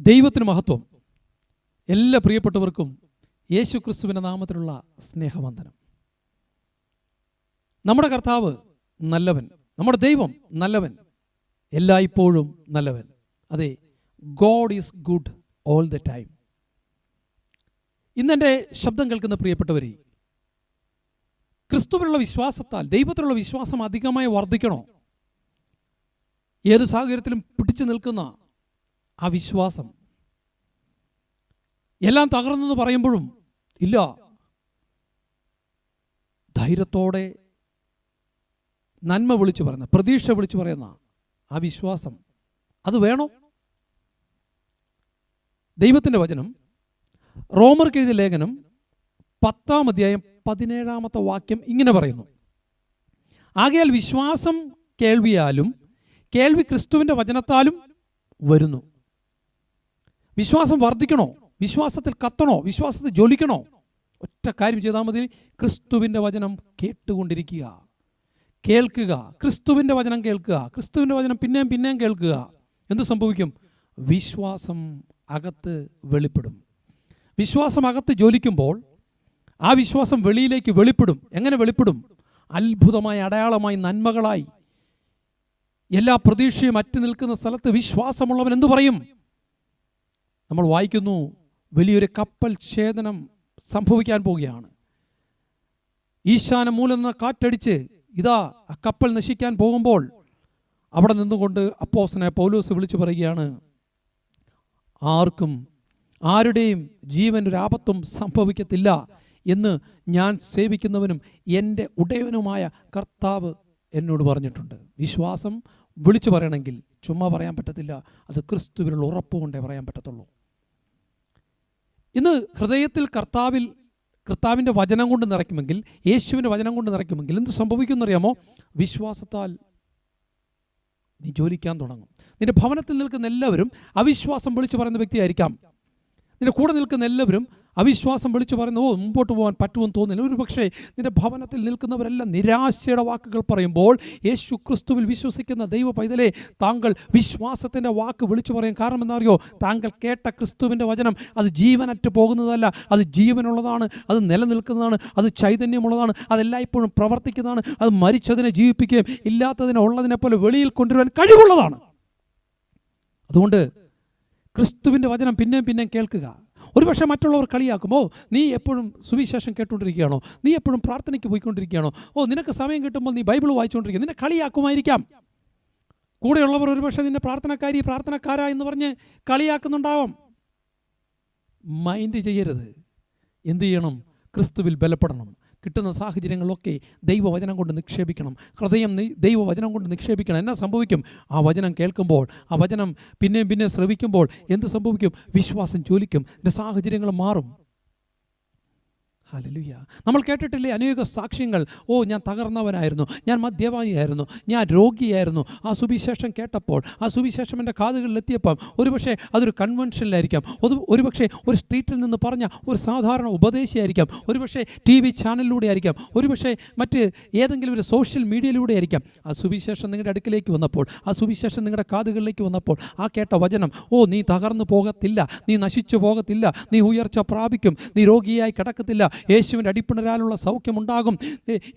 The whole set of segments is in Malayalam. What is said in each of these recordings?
ദൈവത്തിന് മഹത്വം. എല്ലാ പ്രിയപ്പെട്ടവർക്കും യേശു ക്രിസ്തുവിന്റെ നാമത്തിലുള്ള സ്നേഹവന്ദനം. നമ്മുടെ കർത്താവ് നല്ലവൻ. നമ്മുടെ ദൈവം നല്ലവൻ. എല്ലായ്പ്പോഴും നല്ലവൻ. അതെ God is good all the time. ഇന്നെന്റെ ശബ്ദം കേൾക്കുന്ന പ്രിയപ്പെട്ടവരെ ക്രിസ്തുവിലുള്ള വിശ്വാസത്താൽ ദൈവത്തിലുള്ള വിശ്വാസം അധികമായി വർദ്ധിക്കണോ? ഏത് സാഹചര്യത്തിലും പിടിച്ചു നിൽക്കുന്ന ആ വിശ്വാസം എല്ലാം തകർന്നെന്ന് പറയുമ്പോഴും ഇല്ല. ധൈര്യത്തോടെ നന്മ വിളിച്ചു പറയുന്ന പ്രതീക്ഷ വിളിച്ചു പറയുന്ന ആ വിശ്വാസം അത് വേണോ? ദൈവത്തിന്റെ വചനം റോമർക്ക് എഴുതിയ ലേഖനം പത്താം അധ്യായം പതിനേഴാമത്തെ വാക്യം ഇങ്ങനെ പറയുന്നു. ആകയാൽ വിശ്വാസം കേൾവിയാലും കേൾവി ക്രിസ്തുവിന്റെ വചനത്താലും വരുന്നു. വിശ്വാസം വർദ്ധിക്കണോ? വിശ്വാസത്തിൽ കത്തണോ? വിശ്വാസത്തിൽ ജ്വലിക്കണോ? ഒറ്റ കാര്യം ചെയ്താൽ മതി. ക്രിസ്തുവിന്റെ വചനം കേട്ടുകൊണ്ടിരിക്കുക. കേൾക്കുക. ക്രിസ്തുവിന്റെ വചനം കേൾക്കുക. ക്രിസ്തുവിന്റെ വചനം പിന്നെയും പിന്നെയും കേൾക്കുക. എന്ത് സംഭവിക്കും? വിശ്വാസം അകത്ത് വെളിപ്പെടും. വിശ്വാസം അകത്ത് ജ്വലിക്കുമ്പോൾ ആ വിശ്വാസം വെളിയിലേക്ക് വെളിപ്പെടും. എങ്ങനെ വെളിപ്പെടും? അത്ഭുതമായി അടയാളമായി നന്മകളായി. എല്ലാ പ്രതീക്ഷയും അറ്റു നിൽക്കുന്ന സ്ഥലത്ത് വിശ്വാസമുള്ളവൻ എന്തു പറയും? നമ്മൾ വായിക്കുന്നു വലിയൊരു കപ്പൽ ഛേദനം സംഭവിക്കാൻ പോവുകയാണ്. ഈശാന മൂലെന്ന കാറ്റടിച്ച് ഇതാ ആ കപ്പൽ നശിക്കാൻ പോകുമ്പോൾ അവിടെ നിന്നുകൊണ്ട് അപ്പോസനെ പൗലോസ് വിളിച്ചു പറയുകയാണ് ആർക്കും ആരുടെയും ആപത്തും സംഭവിക്കത്തില്ല എന്ന് ഞാൻ സേവിക്കുന്നവനും എന്റെ ഉടയവനുമായ കർത്താവ് എന്നോട് പറഞ്ഞിട്ടുണ്ട്. വിശ്വാസം വിളിച്ചു പറയണമെങ്കിൽ ചുമ്മാ പറയാൻ പറ്റത്തില്ല. അത് ക്രിസ്തുവിനുള്ള ഉറപ്പ് കൊണ്ടേ പറയാൻ പറ്റത്തുള്ളൂ. ഇന്ന് ഹൃദയത്തിൽ കർത്താവിൽ കർത്താവിന്റെ വചനം കൊണ്ട് നിറയ്ക്കുമെങ്കിൽ യേശുവിന്റെ വചനം കൊണ്ട് നിറയ്ക്കുമെങ്കിൽ എന്ത് സംഭവിക്കുമെന്നറിയാമോ? വിശ്വാസത്താൽ നീ ജോലിക്കാൻ തുടങ്ങും. നിന്റെ ഭവനത്തിൽ നിൽക്കുന്ന എല്ലാവരും അവിശ്വാസം വിളിച്ചു പറയുന്ന വ്യക്തിയായിരിക്കാം. നിന്റെ കൂടെ നിൽക്കുന്ന എല്ലാവരും അവിശ്വാസം വിളിച്ചു പറയുന്നു ഓ മുമ്പോട്ട് പോകാൻ പറ്റുമെന്ന് തോന്നില്ല ഒരു പക്ഷേ നിന്റെ ഭവനത്തിൽ നിൽക്കുന്നവരെല്ലാം നിരാശയുടെ വാക്കുകൾ പറയുമ്പോൾ യേശു ക്രിസ്തുവിൽ വിശ്വസിക്കുന്ന ദൈവ പൈതലെ താങ്കൾ വിശ്വാസത്തിന്റെ വാക്ക് വിളിച്ചു പറയും. കാരണം എന്നറിയോ താങ്കൾ കേട്ട ക്രിസ്തുവിന്റെ വചനം അത് ജീവനറ്റ് പോകുന്നതല്ല. അത് ജീവനുള്ളതാണ് അത് നിലനിൽക്കുന്നതാണ് അത് ചൈതന്യമുള്ളതാണ് അതെല്ലായ്പ്പോഴും പ്രവർത്തിക്കുന്നതാണ്. അത് മരിച്ചതിനെ ജീവിപ്പിക്കുകയും ഇല്ലാത്തതിനെ ഉള്ളതിനെ പോലെ വെളിയിൽ കൊണ്ടുവരാൻ കഴിവുള്ളതാണ്. അതുകൊണ്ട് ക്രിസ്തുവിന്റെ വചനം പിന്നെയും പിന്നെയും കേൾക്കുക. ഒരുപക്ഷെ മറ്റുള്ളവർ കളിയാക്കുമോ? നീ എപ്പോഴും സുവിശേഷം കേട്ടുകൊണ്ടിരിക്കുകയാണോ? നീ എപ്പോഴും പ്രാർത്ഥനയ്ക്ക് പോയിക്കൊണ്ടിരിക്കുകയാണോ? ഓ നിനക്ക് സമയം കിട്ടുമ്പോൾ നീ ബൈബിൾ വായിച്ചുകൊണ്ടിരിക്കുക. നിന്നെ കളിയാക്കുമായിരിക്കാം. കൂടെയുള്ളവർ ഒരുപക്ഷെ നിന്നെ പ്രാർത്ഥനക്കാരി പ്രാർത്ഥനക്കാരാ എന്ന് പറഞ്ഞ് കളിയാക്കുന്നുണ്ടാവാം. മൈൻഡ് ചെയ്യരുത്. എന്തു ചെയ്യണം? ക്രിസ്തുവിൽ ബലപ്പെടണം. കിട്ടുന്ന സാഹചര്യങ്ങളൊക്കെ ദൈവവചനം കൊണ്ട് നിക്ഷേപിക്കണം. ഹൃദയം ദൈവവചനം കൊണ്ട് നിക്ഷേപിക്കണം. എന്നാ സംഭവിക്കും? ആ വചനം കേൾക്കുമ്പോൾ ആ വചനം പിന്നെയും പിന്നെ ശ്രവിക്കുമ്പോൾ എന്ത് സംഭവിക്കും? വിശ്വാസം ജോലിക്കും എന്റെ സാഹചര്യങ്ങൾ മാറും. ഹല്ലേലൂയ നമ്മൾ കേട്ടിട്ടില്ലേ അനേക സാക്ഷ്യങ്ങൾ. ഓ ഞാൻ തകർന്നവനായിരുന്നു. ഞാൻ മദ്യപാനിയായിരുന്നു. ഞാൻ രോഗിയായിരുന്നു. ആ സുവിശേഷം കേട്ടപ്പോൾ ആ സുവിശേഷം എന്റെ കാതുകളിലെത്തിയപ്പം ഒരുപക്ഷെ അതൊരു കൺവെൻഷനിലായിരിക്കാം. ഒരു ഒരുപക്ഷെ ഒരു സ്ട്രീറ്റിൽ നിന്ന് പറഞ്ഞ ഒരു സാധാരണ ഉപദേശിയായിരിക്കാം. ഒരുപക്ഷെ ടി വി ചാനലിലൂടെ ആയിരിക്കാം. ഒരുപക്ഷെ മറ്റ് ഏതെങ്കിലും ഒരു സോഷ്യൽ മീഡിയയിലൂടെ ആയിരിക്കാം. ആ സുവിശേഷം നിങ്ങളുടെ അടുക്കിലേക്ക് വന്നപ്പോൾ ആ സുവിശേഷം നിങ്ങളുടെ കാതുകളിലേക്ക് വന്നപ്പോൾ ആ കേട്ട വചനം ഓ നീ തകർന്നു പോകത്തില്ല. നീ നശിച്ചു പോകത്തില്ല. നീ ഉയർച്ച പ്രാപിക്കും. നീ രോഗിയായി കിടക്കത്തില്ല. യേശുവിന്റെ അടിപ്പിണരാലുള്ള സൗഖ്യമുണ്ടാകും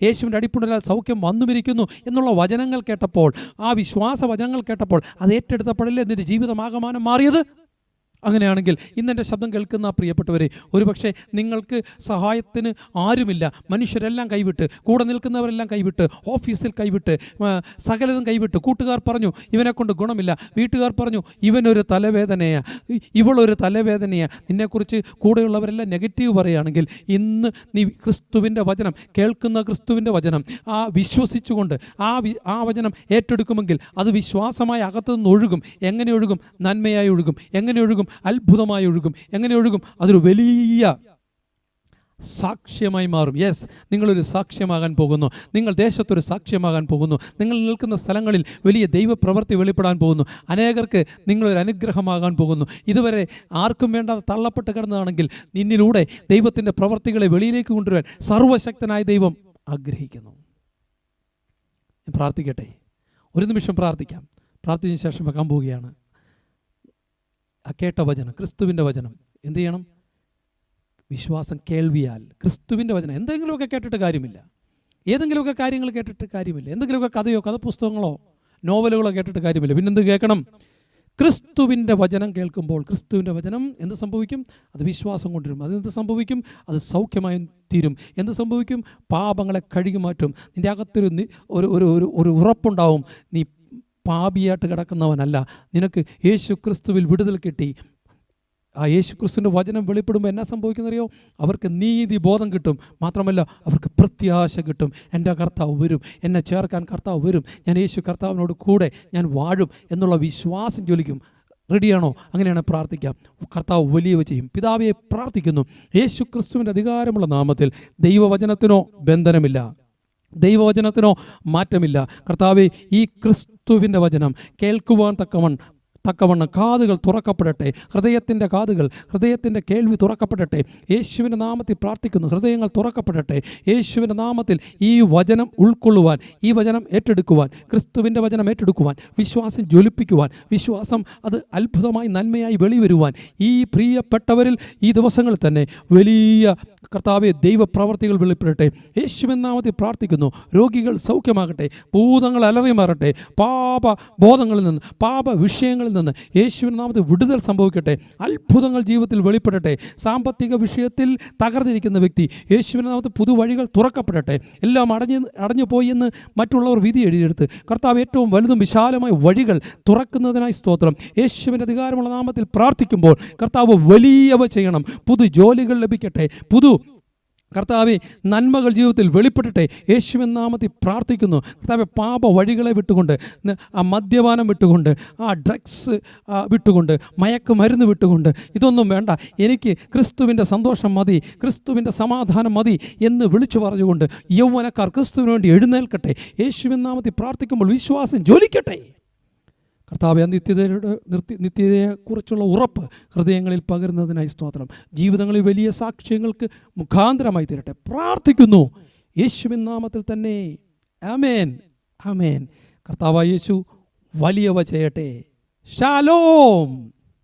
യേശുവിന്റെ അടിപ്പിണരാൽ സൗഖ്യം വന്നുമിരിക്കുന്നു എന്നുള്ള വചനങ്ങൾ കേട്ടപ്പോൾ ആ വിശ്വാസ വചനങ്ങൾ കേട്ടപ്പോൾ അത് ഏറ്റെടുത്തപ്പോഴല്ലേ നിന്റെ ജീവിതമാകമാനം മാറിയത്? അങ്ങനെയാണെങ്കിൽ ഇന്നെന്റെ ശബ്ദം കേൾക്കുന്ന പ്രിയപ്പെട്ടവരെ ഒരുപക്ഷെ നിങ്ങൾക്ക് സഹായത്തിന് ആരുമില്ല. മനുഷ്യരെല്ലാം കൈവിട്ട് കൂടെ നിൽക്കുന്നവരെല്ലാം കൈവിട്ട് ഓഫീസിൽ കൈവിട്ട് സകലതും കൈവിട്ട്. കൂട്ടുകാർ പറഞ്ഞു ഇവനെ കൊണ്ട് ഗുണമില്ല. വീട്ടുകാർ പറഞ്ഞു ഇവനൊരു തലവേദനയാണ് ഇവളൊരു തലവേദനയാണ് നിന്നെക്കുറിച്ച് കൂടെയുള്ളവരെല്ലാം നെഗറ്റീവ് പറയുകയാണെങ്കിൽ ഇന്ന് നീ ക്രിസ്തുവിന്റെ വചനം കേൾക്കുന്ന ക്രിസ്തുവിന്റെ വചനം ആ വിശ്വസിച്ചുകൊണ്ട് ആ ആ വചനം ഏറ്റെടുക്കുമെങ്കിൽ അത് വിശ്വാസമായി അകത്തുനിന്ന് ഒഴുകും എങ്ങനെ ഒഴുകും? നന്മയായി ഒഴുകും. എങ്ങനെ ഒഴുകും? അത്ഭുതമായി ഒഴുകും. എങ്ങനെ ഒഴുകും? അതൊരു വലിയ സാക്ഷ്യമായി മാറും. യെസ് നിങ്ങളൊരു സാക്ഷ്യമാകാൻ പോകുന്നു. നിങ്ങൾ ദേശത്തൊരു സാക്ഷ്യമാകാൻ പോകുന്നു. നിങ്ങൾ നിൽക്കുന്ന സ്ഥലങ്ങളിൽ വലിയ ദൈവപ്രവൃത്തി വെളിപ്പെടാൻ പോകുന്നു. അനേകർക്ക് നിങ്ങളൊരു അനുഗ്രഹമാകാൻ പോകുന്നു. ഇതുവരെ ആർക്കും വേണ്ടാതെ തള്ളപ്പെട്ട് കിടന്നതാണെങ്കിൽ നിന്നിലൂടെ ദൈവത്തിന്റെ പ്രവൃത്തികളെ വെളിയിലേക്ക് കൊണ്ടുവരാൻ സർവശക്തനായ ദൈവം ആഗ്രഹിക്കുന്നു. ഞാൻ പ്രാർത്ഥിക്കട്ടെ? ഒരു നിമിഷം പ്രാർത്ഥിക്കാം. പ്രാർത്ഥിച്ചതിന് ശേഷം വെക്കാൻ പോവുകയാണ്. ആ കേട്ട വചനം ക്രിസ്തുവിന്റെ വചനം. എന്ത് ചെയ്യണം? വിശ്വാസം കേൾവിയാൽ. ക്രിസ്തുവിന്റെ വചനം. എന്തെങ്കിലുമൊക്കെ കേട്ടിട്ട് കാര്യമില്ല. ഏതെങ്കിലുമൊക്കെ കാര്യങ്ങൾ കേട്ടിട്ട് കാര്യമില്ല. എന്തെങ്കിലുമൊക്കെ കഥയോ കഥ പുസ്തകങ്ങളോ നോവലുകളോ കേട്ടിട്ട് കാര്യമില്ല. പിന്നെന്ത് കേൾക്കണം? ക്രിസ്തുവിന്റെ വചനം കേൾക്കുമ്പോൾ ക്രിസ്തുവിന്റെ വചനം എന്ത് സംഭവിക്കും? അത് വിശ്വാസം കൊണ്ടുവരും. അതെന്ത് സംഭവിക്കും? അത് സൗഖ്യമായി തീരും. എന്ത് സംഭവിക്കും? പാപങ്ങളെ കഴുകി മാറ്റും. നിന്റെ അകത്തൊരു ഒരു ഒരു ഒരു ഉറപ്പുണ്ടാവും. നീ പാപിയായിട്ട് കിടക്കുന്നവനല്ല. നിനക്ക് യേശു ക്രിസ്തുവിൽ വിടുതൽ കിട്ടി. ആ യേശു ക്രിസ്തുവിന്റെ വചനം വെളിപ്പെടുമ്പോൾ എന്നാ സംഭവിക്കുന്നറിയോ? അവർക്ക് നീതി ബോധം കിട്ടും. മാത്രമല്ല അവർക്ക് പ്രത്യാശ കിട്ടും. എന്റെ കർത്താവ് വരും. എന്നെ ചേർക്കാൻ കർത്താവ് വരും. ഞാൻ യേശു കർത്താവിനോട് കൂടെ ഞാൻ വാഴും എന്നുള്ള വിശ്വാസം ജ്വലിക്കും. റെഡിയാണോ? അങ്ങനെയാണ് പ്രാർത്ഥിക്കാം. കർത്താവ് വലിയവ ചെയ്യും. പിതാവെ പ്രാർത്ഥിക്കുന്നു. യേശു ക്രിസ്തുവിന്റെ അധികാരമുള്ള നാമത്തിൽ ദൈവവചനത്തിനോ ബന്ധനമില്ല. ദൈവവചനത്തിനോ മാറ്റമില്ല. കർത്താവ് ഈ ക്രിസ്തുവിന്റെ വചനം കേൾക്കുവാൻ തക്കവൺ തക്കവണ്ണം കാതുകൾ തുറക്കപ്പെടട്ടെ. ഹൃദയത്തിന്റെ കാതുകൾ ഹൃദയത്തിന്റെ കേൾവി തുറക്കപ്പെടട്ടെ. യേശുവിന്റെ നാമത്തിൽ പ്രാർത്ഥിക്കുന്നു ഹൃദയങ്ങൾ തുറക്കപ്പെടട്ടെ. യേശുവിന്റെ നാമത്തിൽ ഈ വചനം ഉൾക്കൊള്ളുവാൻ ഈ വചനം ഏറ്റെടുക്കുവാൻ ക്രിസ്തുവിന്റെ വചനം ഏറ്റെടുക്കുവാൻ വിശ്വാസം ജ്വലിപ്പിക്കുവാൻ വിശ്വാസം അത് അത്ഭുതമായി നന്മയായി വെളിവരുവാൻ ഈ പ്രിയപ്പെട്ടവരിൽ ഈ ദിവസങ്ങളിൽ തന്നെ വലിയ കർത്താവെ ദൈവപ്രവർത്തികൾ വെളിപ്പെടട്ടെ. യേശുവിൻ നാമത്തിൽ പ്രാർത്ഥിക്കുന്നു രോഗികൾ സൗഖ്യമാകട്ടെ ഭൂതങ്ങൾ അലറി മാറട്ടെ പാപ ബോധങ്ങളിൽ നിന്ന് പാപ വിഷയങ്ങളിൽ നിന്ന് യേശുവിൻ നാമത്തിൽ വിടുതൽ സംഭവിക്കട്ടെ. അത്ഭുതങ്ങൾ ജീവിതത്തിൽ വെളിപ്പെടട്ടെ. സാമ്പത്തിക വിഷയത്തിൽ തകർന്നിരിക്കുന്ന വ്യക്തി യേശുവിൻ നാമത്തിൽ പുതുവഴികൾ തുറക്കപ്പെടട്ടെ. എല്ലാം അടഞ്ഞ് അടഞ്ഞു പോയി എന്ന് മറ്റുള്ളവർ വിധി എഴുതിയെടുത്ത് കർത്താവ് ഏറ്റവും വലുതും വിശാലമായ വഴികൾ തുറക്കുന്നതിനായി സ്തോത്രം. യേശുവിന്റെ അധികാരമുള്ള നാമത്തിൽ പ്രാർത്ഥിക്കുമ്പോൾ കർത്താവ് വലിയവ ചെയ്യണം. പുതു ജോലികൾ ലഭിക്കട്ടെ. പുതു കർത്താവെ നന്മകൾ ജീവിതത്തിൽ വെളിപ്പെടട്ടെ. യേശുവിൻ നാമത്തിൽ പ്രാർത്ഥിക്കുന്നു. കർത്താവെ പാപ വഴികളെ വിട്ടുകൊണ്ട് ആ മദ്യപാനം വിട്ടുകൊണ്ട് ആ ഡ്രഗ്സ് വിട്ടുകൊണ്ട് മയക്കുമരുന്ന് വിട്ടുകൊണ്ട് ഇതൊന്നും വേണ്ട. എനിക്ക് ക്രിസ്തുവിന്റെ സന്തോഷം മതി ക്രിസ്തുവിന്റെ സമാധാനം മതി എന്ന് വിളിച്ചു പറഞ്ഞുകൊണ്ട് യൗവനക്കാർ ക്രിസ്തുവിന് വേണ്ടി എഴുന്നേൽക്കട്ടെ. യേശുവിൻ നാമത്തിൽ പ്രാർത്ഥിക്കുമ്പോൾ വിശ്വാസം ജ്വലിക്കട്ടെ. കർത്താവ് ആ നിത്യതയുടെ നിർത്തി നിത്യതയെക്കുറിച്ചുള്ള ഉറപ്പ് ഹൃദയങ്ങളിൽ പകരുന്നതിനായി സ്തോത്രം. ജീവിതങ്ങളിൽ വലിയ സാക്ഷ്യങ്ങൾക്ക് മുഖാന്തരമായി തീരട്ടെ. പ്രാർത്ഥിക്കുന്നു. യേശുവിൻ നാമത്തിൽ തന്നെ. ആമേൻ. ആമേൻ. കർത്താവ് യേശു വലിയവ ചെയ്യട്ടെ. ഷാലോം